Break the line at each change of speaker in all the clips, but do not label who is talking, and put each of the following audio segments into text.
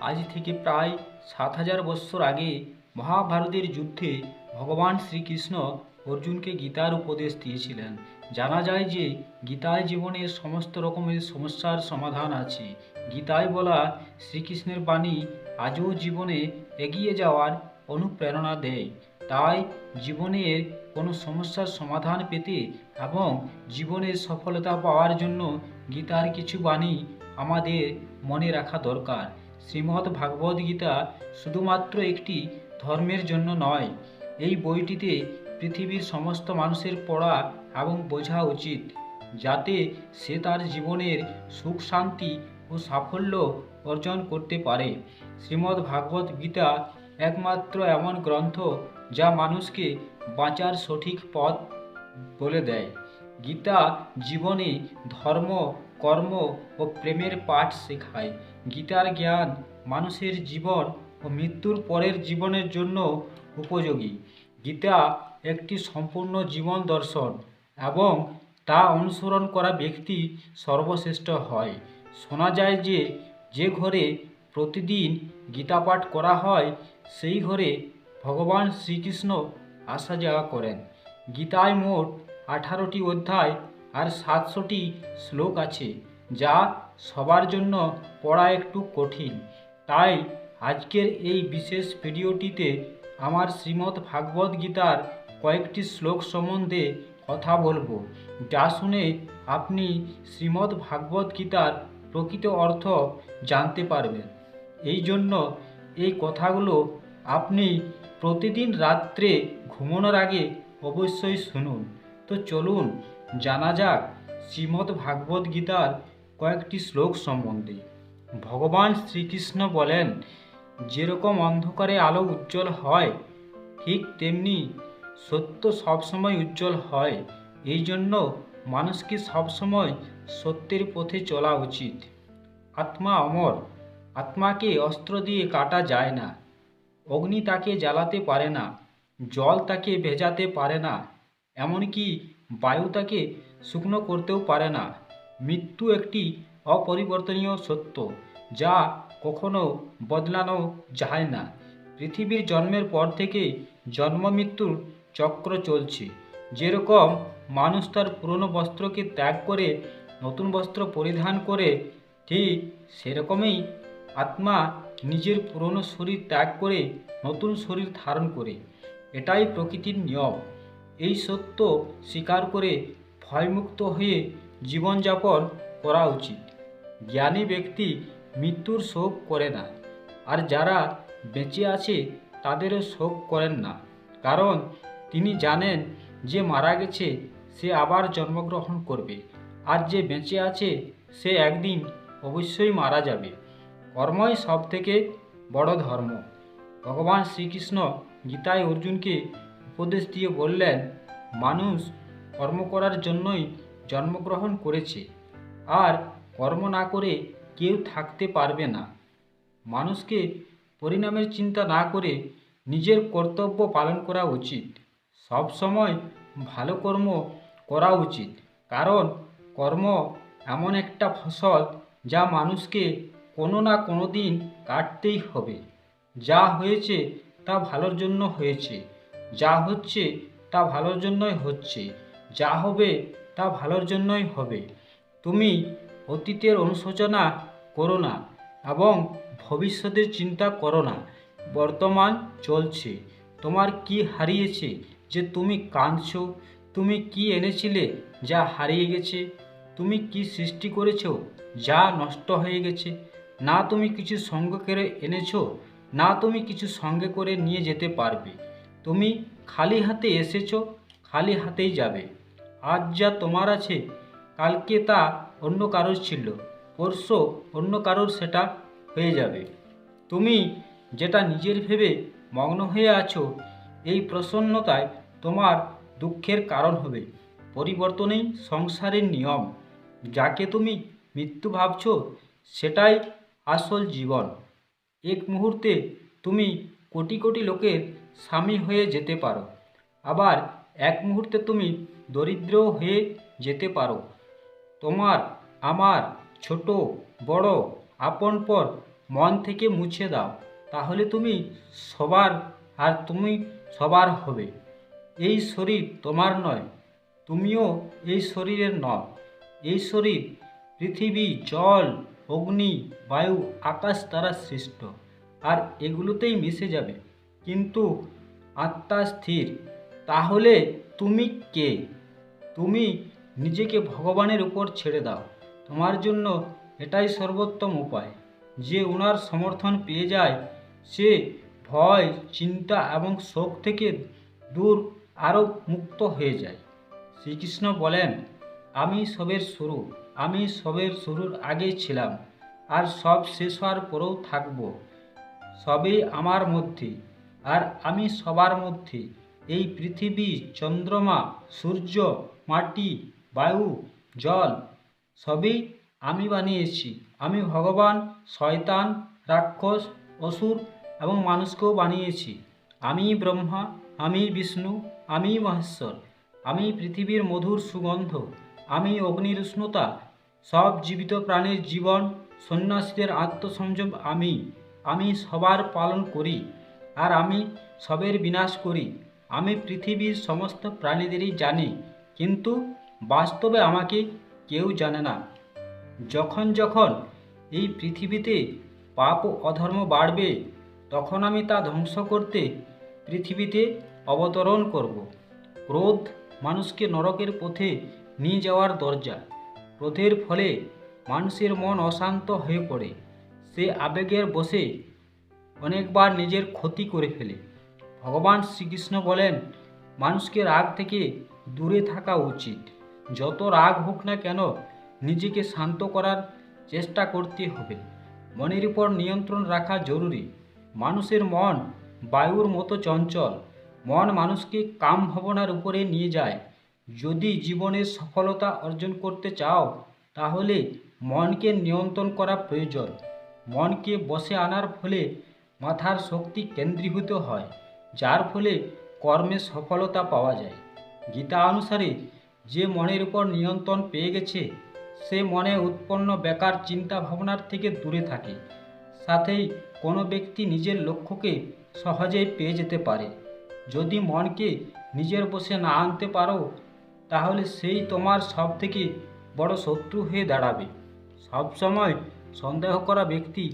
আজ থেকে প্রায় সাত হাজার বৎসর আগে মহাভারতের যুদ্ধে ভগবান শ্রীকৃষ্ণ অর্জুনকে গীতার উপদেশ দিয়েছিলেন। জানা যায় যে গীতায় জীবনের সমস্ত রকমের সমস্যার সমাধান আছে। গীতায় বলা শ্রীকৃষ্ণের বাণী আজও জীবনে এগিয়ে যাওয়ার অনুপ্রেরণা দেয়। তাই জীবনের কোনো সমস্যার সমাধান পেতে এবং জীবনের সফলতা পাওয়ার জন্য গীতার কিছু বাণী আমাদের মনে রাখা দরকার। শ্রীমদ্ ভাগবত গীতা শুধুমাত্র একটি ধর্মের জন্য নয়, এই বইটিতে পৃথিবীর সমস্ত মানুষের পড়া এবং বোঝা উচিত, যাতে সে তার জীবনের সুখ, শান্তি ও সাফল্য অর্জন করতে পারে। শ্রীমদ্ ভাগবত গীতা একমাত্র এমন গ্রন্থ যা মানুষকে বাঁচার সঠিক পথ বলে দেয়। গীতা জীবনে ধর্ম কর্ম ও প্রেমের পাঠ শেখায়। গীতার জ্ঞান মানুষের জীবন ও মৃত্যুর পরের জীবনের জন্য উপযোগী। গীতা একটি সম্পূর্ণ জীবন দর্শন এবং তা অনুসরণ করা ব্যক্তি সর্বশ্রেষ্ঠ হয়। শোনা যায় যে যে ঘরে প্রতিদিন গীতা পাঠ করা হয়, সেই ঘরে ভগবান শ্রীকৃষ্ণ আসা যাওয়া করেন। গীতায় মোট আঠারোটি অধ্যায় আর সাতশোটি শ্লোক আছে, যা সবার জন্য পড়া একটু কঠিন। তাই আজকের এই বিশেষ ভিডিওটিতে আমার শ্রীমদ্ ভাগবত গীতার কয়েকটি শ্লোক সম্বন্ধে কথা বলব, যা শুনে আপনি শ্রীমদ্ ভাগবত গীতার প্রকৃত অর্থ জানতে পারবেন। এই জন্য এই কথাগুলো আপনি প্রতিদিন রাত্রে ঘুমানোর আগে অবশ্যই শুনুন। তো চলুন জানা যাক, শ্রীমদ্ ভাগবত গীতার কয়েকটি শ্লোক সম্বন্ধে। ভগবান শ্রীকৃষ্ণ বলেন, যেরকম অন্ধকারে আলো উজ্জ্বল হয়, ঠিক তেমনি সত্য সবসময় উজ্জ্বল হয়। এই জন্য মানুষকে সবসময় সত্যের পথে চলা উচিত। আত্মা অমর, আত্মাকে অস্ত্র দিয়ে কাটা যায় না। অগ্নি তাকে জ্বালাতে পারে না, জল তাকে ভেজাতে পারে না। এমনকি বায়ু তাকে শুকনো করতেও পারে না। মৃত্যু একটি অপরিবর্তনীয় সত্য যা কখনো বদলানো যায় না। পৃথিবীর জন্মের পর থেকে জন্ম মৃত্যুর চক্র চলছে। যেরকম মানুষ তার পুরনো বস্ত্রকে ত্যাগ করে নতুন বস্ত্র পরিধান করে, ঠিক সেরকমই আত্মা নিজের পুরনো শরীর ত্যাগ করে নতুন শরীর ধারণ করে। এটাই প্রকৃতির নিয়ম। এই সত্য স্বীকার করে ভয়মুক্ত হয়ে জীবনযাপন করা উচিত। জ্ঞানী ব্যক্তি মৃত্যুর শোক করে না, আর যারা বেঁচে আছে তাদেরও শোক করেন না। কারণ তিনি জানেন যে মারা গেছে, সে আবার জন্মগ্রহণ করবে, আর যে বেঁচে আছে, সে একদিন অবশ্যই মারা যাবে। কর্মই সব থেকে বড় ধর্ম। ভগবান শ্রীকৃষ্ণ গীতায় অর্জুনকে উপদেশ দিয়ে বললেন, মানুষ কর্ম করার জন্যই জন্মগ্রহণ করেছে। আর কর্ম না করে কেউ থাকতে পারবে না। মানুষকে পরিণামের চিন্তা না করে নিজের কর্তব্য পালন করা উচিত। সব সময় ভালো কর্ম করা উচিত। কারণ কর্ম এমন একটা ফসল যা মানুষকে কোনো না কোনো দিন কাটতেই হবে। যা হয়েছে তা ভালোর জন্য হয়েছে। যা হচ্ছে তা ভালোর জন্যই হচ্ছে, যা হবে তা ভালোর জন্যই হবে। তুমি অতীতের অনুশোচনা করো না এবং ভবিষ্যতের চিন্তা করো না। বর্তমান চলছে। তোমার কি হারিয়েছে যে তুমি কাঁদছো? তুমি কি এনেছিলে যা হারিয়ে গেছে? তুমি কি সৃষ্টি করেছ যা নষ্ট হয়ে গেছে? না তুমি কিছু সঙ্গে করে এনেছো, না তুমি কিছু সঙ্গে করে নিয়ে যেতে পারবে। তুমি খালি হাতে এসেছ, খালি হাতেই যাবে। আজ যা তোমার আছে, কালকে তা অন্য কারোর ছিল, পরশু অন্য কারোর সেটা হয়ে যাবে। তুমি যেটা নিজের ভেবে মগ্ন হয়ে আছো, এই প্রসন্নতায় তোমার দুঃখের কারণ হবে। পরিবর্তনেই সংসারের নিয়ম। যাকে তুমি মৃত্যু ভাবছ, সেটাই আসল জীবন। এক মুহূর্তে তুমি কোটি কোটি লোকের স্বামী হয়ে যেতে পারো। আবার এক মুহূর্তে তুমি দরিদ্র হয়ে যেতে পারো। তোমার, আমার ছোট, বড় আপন পর মন থেকে মুছে দাও। তাহলে তুমি সবার আর তুমি সবার হবে। এই শরীর তোমার নয়, তুমিও এই শরীরের নয় এই শরীর পৃথিবী, জল, অগ্নি, বায়ু, আকাশ দ্বারা সৃষ্ট। আর এগুলোতেই মিশে যাবে। কিন্তু আত্মা স্থির। তাহলে তুমি কে? তুমি নিজেকে ভগবানের উপর ছেড়ে দাও। তোমার জন্য এটাই সর্বোত্তম উপায়। যে ওনার সমর্থন পেয়ে যায়, সে ভয়, চিন্তা এবং শোক থেকে দূর আরও মুক্ত হয়ে যায়। শ্রীকৃষ্ণ বলেন, আমি সবের শুরু, আমি সবের শুরুর আগেই ছিলাম, আর সব শেষ হওয়ার পরেও থাকব। সবই আমার মধ্যে। আর আমি সবার মধ্যে এই পৃথিবী, চন্দ্রমা, সূর্য, মাটি, বায়ু, জল সবই আমি বানিয়েছি। আমি ভগবান, শয়তান, রাক্ষস, অসুর এবং মানুষকেও বানিয়েছি। আমি ব্রহ্মা, আমি বিষ্ণু, আমি মহেশ্বর, আমি পৃথিবীর মধুর সুগন্ধ, আমি অগ্নির উষ্ণতা, সব জীবিত প্রাণীর জীবন, সন্ন্যাসীদের আত্মসংযম আমি। আমি সবার পালন করি। আর আমি সবের বিনাশ করি। আমি পৃথিবীর সমস্ত প্রাণীদেরই জানি, কিন্তু বাস্তবে আমাকে কেউ জানে না। যখন যখন এই পৃথিবীতে পাপ ও অধর্ম বাড়বে, তখন আমি তা ধ্বংস করতে পৃথিবীতে অবতরণ করব। ক্রোধ মানুষকে নরকের পথে নিয়ে যাওয়ার দরজা। ক্রোধের ফলে মানুষের মন অশান্ত হয়ে পড়ে। সে আবেগের বসে অনেকবার নিজের ক্ষতি করে ফেলে। ভগবান শ্রীকৃষ্ণ বলেন, মানুষকে রাগ থেকে দূরে থাকা উচিত। যত রাগ হোক না কেন, নিজেকে শান্ত করার চেষ্টা করতে হবে। মনের উপর নিয়ন্ত্রণ রাখা জরুরি। মানুষের মন বায়ুর মতো চঞ্চল। মন মানুষকে কাম ভাবনার উপরে নিয়ে যায়। যদি জীবনের সফলতা অর্জন করতে চাও, তাহলে মনকে নিয়ন্ত্রণ করা প্রয়োজন। মনকে বসে আনার ফলে মাথার শক্তি কেন্দ্রীভূত হয়, যার ফলে কর্মে সফলতা পাওয়া যায়। গীতা অনুসারে যে মনের উপর নিয়ন্ত্রণ পেয়ে গেছে, সে মনে উৎপন্ন বেকার চিন্তা ভাবনার থেকে দূরে থাকে। সাথেই কোনো ব্যক্তি নিজের লক্ষ্যকে সহজেই পেয়ে যেতে পারে। যদি মনকে নিজের বসে না আনতে পারো, তাহলে সেই তোমার সব থেকে বড় শত্রু হয়ে দাঁড়াবে। সবসময় সন্দেহ করা ব্যক্তি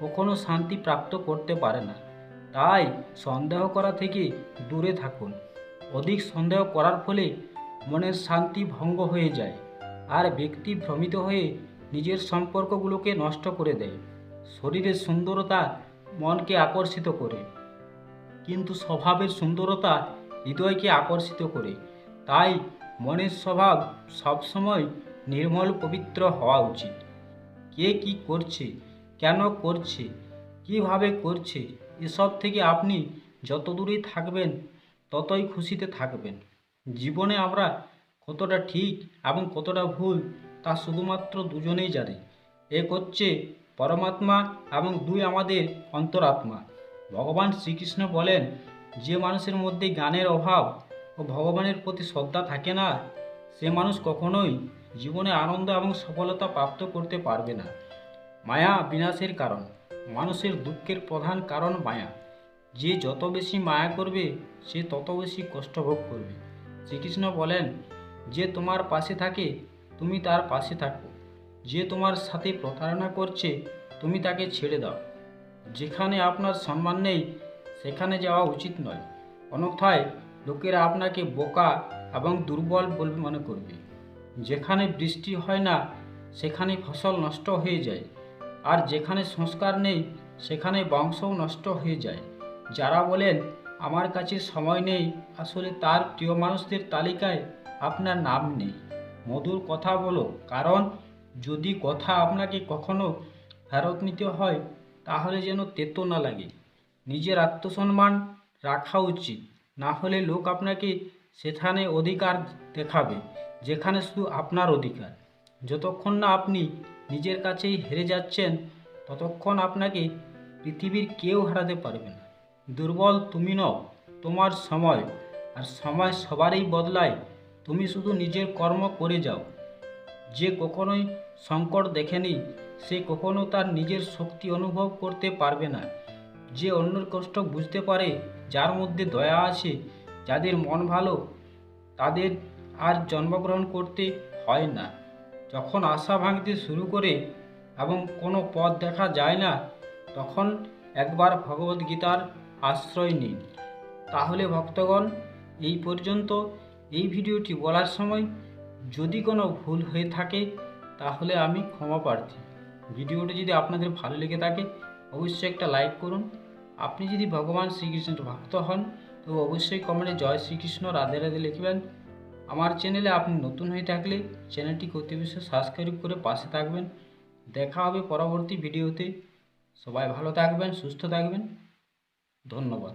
কখনো শান্তি প্রাপ্ত করতে পারে না। তাই সন্দেহ করা থেকে দূরে থাকুন। অধিক সন্দেহ করার ফলে মনের শান্তি ভঙ্গ হয়ে যায় আর ব্যক্তি ভ্রমিত হয়ে নিজের সম্পর্কগুলোকে নষ্ট করে দেয়। শরীরের সুন্দরতা মনকে আকর্ষিত করে। কিন্তু স্বভাবের সুন্দরতা হৃদয়কে আকর্ষিত করে। তাই মনের স্বভাব সবসময় নির্মল পবিত্র হওয়া উচিত। কে কি করছে কেন করছে? কীভাবে করছে? এসব থেকে আপনি যত দূরেই থাকবেন, ততই খুশিতে থাকবেন। জীবনে আমরা কতটা ঠিক এবং কতটা ভুল তা শুধুমাত্র দুজনেই জানে। এক হচ্ছে পরমাত্মা এবং দুই আমাদের অন্তরাত্মা। ভগবান শ্রীকৃষ্ণ বলেন, যে মানুষের মধ্যে জ্ঞানের অভাব ও ভগবানের প্রতি শ্রদ্ধা থাকে না, সে মানুষ কখনোই জীবনে আনন্দ এবং সফলতা প্রাপ্ত করতে পারবে না। মায়া বিনাশের কারণ, মানুষের দুঃখের প্রধান কারণ মায়া। যে যত বেশি মায়া করবে, সে তত বেশি কষ্ট ভোগ করবে। শ্রীকৃষ্ণ বলেন, যে তোমার পাশে থাকে, তুমি তার পাশে থাকো। যে তোমার সাথে প্রতারণা করছে, তুমি তাকে ছেড়ে দাও। যেখানে আপনার সম্মান নেই, সেখানে যাওয়া উচিত নয়। অন্যথায় লোকেরা আপনাকে বোকা এবং দুর্বল বলে মনে করবে। যেখানে বৃষ্টি হয় না, সেখানে ফসল নষ্ট হয়ে যায়। আর যেখানে সংস্কার নেই, সেখানে বংশও নষ্ট হয়ে যায়। যারা বলেন, আমার কাছে সময় নেই, আসলে তার প্রিয় মানুষদের তালিকায় আপনার নাম নেই। মধুর কথা বলো, কারণ যদি কথা আপনাকে কখনো ফেরত নিতে হয়, তাহলে যেন তেতো না লাগে। নিজের আত্মসম্মান রাখা উচিত, না হলে লোক আপনাকে সেখানে অধিকার দেখাবে, যেখানে শুধু আপনার অধিকার। যতক্ষণ না আপনি নিজের কাছেই হেরে যাচ্ছেন, ততক্ষণ আপনাকে পৃথিবীর কেউ হারাতে পারবে না। দুর্বল তুমি নও, তোমার সময়। আর সময় সবারই বদলায়, তুমি শুধু নিজের কর্ম করে যাও। যে কখনোই সংকট দেখেনি, সে কখনো তার নিজের শক্তি অনুভব করতে পারবে না। যে অন্যের কষ্ট বুঝতে পারে, যার মধ্যে দয়া আছে, যাদের মন ভালো, তাদের আর জন্মগ্রহণ করতে হয় না। যখন আশা ভাঙতে শুরু করে এবং কোনো পথ দেখা যায় না, তখন একবার ভগবদ গীতার আশ্রয় নিন। তাহলে ভক্তগণ, এই পর্যন্ত এই ভিডিওটি বলার সময় যদি কোনো ভুল হয়ে থাকে, তাহলে আমি ক্ষমা প্রার্থী। ভিডিওটি যদি আপনাদের ভালো লেগে থাকে, অবশ্যই একটা লাইক করুন। আপনি যদি ভগবান শ্রীকৃষ্ণের ভক্ত হন, তো অবশ্যই কমেন্টে জয় শ্রীকৃষ্ণ, রাধে রাধে লিখবেন। আমার চ্যানেলে আপনি নতুন হয়ে থাকলে চ্যানেলটি অতি সাবস্ক্রাইব করে পাশে থাকবেন। দেখা হবে পরবর্তী ভিডিওতে সবাই ভালো থাকবেন, সুস্থ থাকবেন। ধন্যবাদ।